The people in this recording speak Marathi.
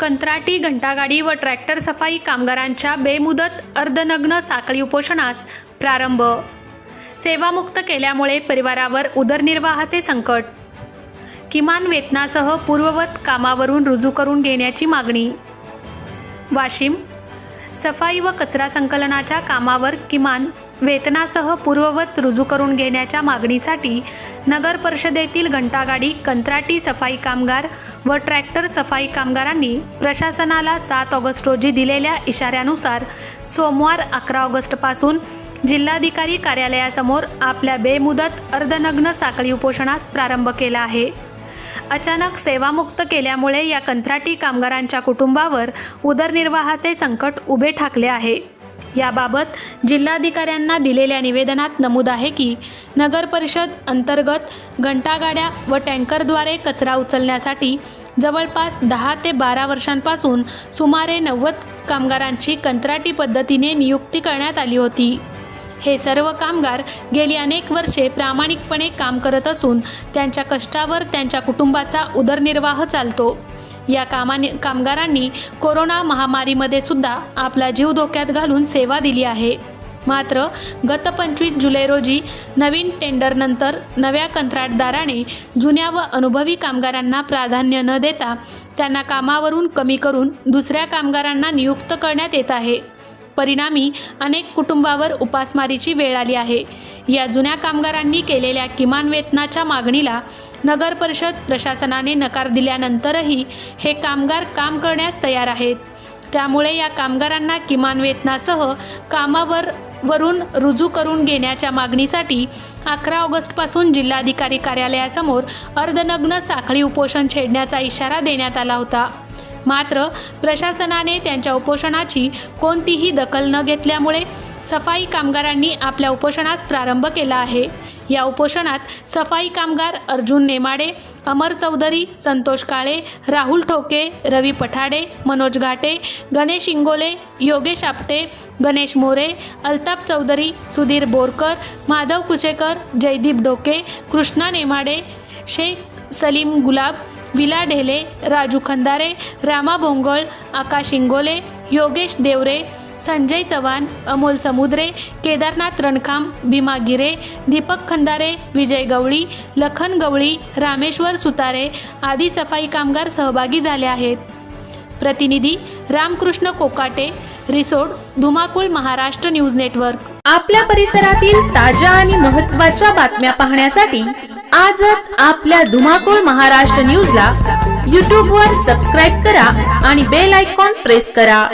कंत्राटी घंटागाडी व ट्रॅक्टर सफाई कामगारांच्या बेमुदत अर्धनग्न साखळी उपोषणास प्रारंभ. सेवामुक्त केल्यामुळे परिवारावर उदरनिर्वाहाचे संकट. किमान वेतनासह पूर्ववत कामावरून रुजू करून घेण्याची मागणी. वाशिम सफाई व कचरा संकलनाच्या कामावर किमान वेतनासह पूर्ववत रुजू करून घेण्याच्या मागणीसाठी नगर परिषदेतील घंटागाडी कंत्राटी सफाई कामगार व ट्रॅक्टर सफाई कामगारांनी प्रशासनाला सात ऑगस्ट रोजी दिलेल्या इशाऱ्यानुसार सोमवार अकरा ऑगस्टपासून जिल्हाधिकारी कार्यालयासमोर आपल्या बेमुदत अर्धनग्न साखळी उपोषणास प्रारंभ केला आहे. अचानक सेवामुक्त केल्यामुळे या कंत्राटी कामगारांच्या कुटुंबावर उदरनिर्वाहाचे संकट उभे ठाकले आहे. याबाबत जिल्हाधिकाऱ्यांना दिलेल्या निवेदनात नमूद आहे की नगर परिषद अंतर्गत घंटागाड्या व टँकरद्वारे कचरा उचलण्यासाठी जवळपास दहा ते बारा वर्षांपासून सुमारे नव्वद कामगारांची कंत्राटी पद्धतीने नियुक्ती करण्यात आली होती. हे सर्व कामगार गेली अनेक वर्षे प्रामाणिकपणे काम करत असून त्यांच्या कष्टावर त्यांच्या कुटुंबाचा उदरनिर्वाह चालतो. या कामाने कामगारांनी कोरोना महामारीमध्ये सुद्धा आपला जीव धोक्यात घालून सेवा दिली आहे. मात्र गत पंचवीस जुलै रोजी नवीन टेंडरनंतर नव्या कंत्राटदाराने जुन्या व अनुभवी कामगारांना प्राधान्य न देता त्यांना कामावरून कमी करून दुसऱ्या कामगारांना नियुक्त करण्यात येत आहे. परिणामी अनेक कुटुंबावर उपासमारीची वेळ आली आहे. या जुन्या कामगारांनी केलेल्या किमान वेतनाच्या मागणीला नगर परिषद प्रशासनाने नकार दिल्यानंतरही हे कामगार काम करण्यास तयार आहेत. त्यामुळे या कामगारांना किमान वेतनासह कामावर वरून रुजू करून घेण्याच्या मागणीसाठी अकरा ऑगस्टपासून जिल्हाधिकारी कार्यालयासमोर अर्धनग्न साखळी उपोषण छेडण्याचा इशारा देण्यात आला होता. मात्र प्रशासनाने त्यांच्या उपोषणाची कोणतीही दखल न घेतल्यामुळे सफाई कामगारांनी आपल्या उपोषणास प्रारंभ केला आहे. या उपोषणात सफाई कामगार अर्जुन नेमाडे अमर चौधरी संतोष काळे राहुल ठोके रवी पठाडे मनोज घाटे गणेश इंगोले योगेश आपटे गणेश मोरे अल्ताप चौधरी सुधीर बोरकर माधव कुचेकर जयदीप डोके कृष्णा नेमाडे शेख सलीम गुलाब विला ढेले राजू खंदारे रामा भोंगळ आकाश इंगोले योगेश देवरे संजय चव्हाण अमोल समुद्रे केदारनाथ रणखाम भीमा गिरे दीपक खंदारे विजय गवळी लखन गवळी रामेश्वर सुतारे आदी सफाई कामगार सहभागी झाले आहेत. प्रतिनिधी रामकृष्ण कोकाटे रिसोड धुमाकूळ महाराष्ट्र न्यूज नेटवर्क. आपल्या परिसरातील ताज्या आणि महत्त्वाच्या बातम्या पाहण्यासाठी आजच आपल्या धुमाकूळ महाराष्ट्र न्यूजला यूट्यूबवर सबस्क्राईब करा आणि बेल आयकॉन प्रेस करा.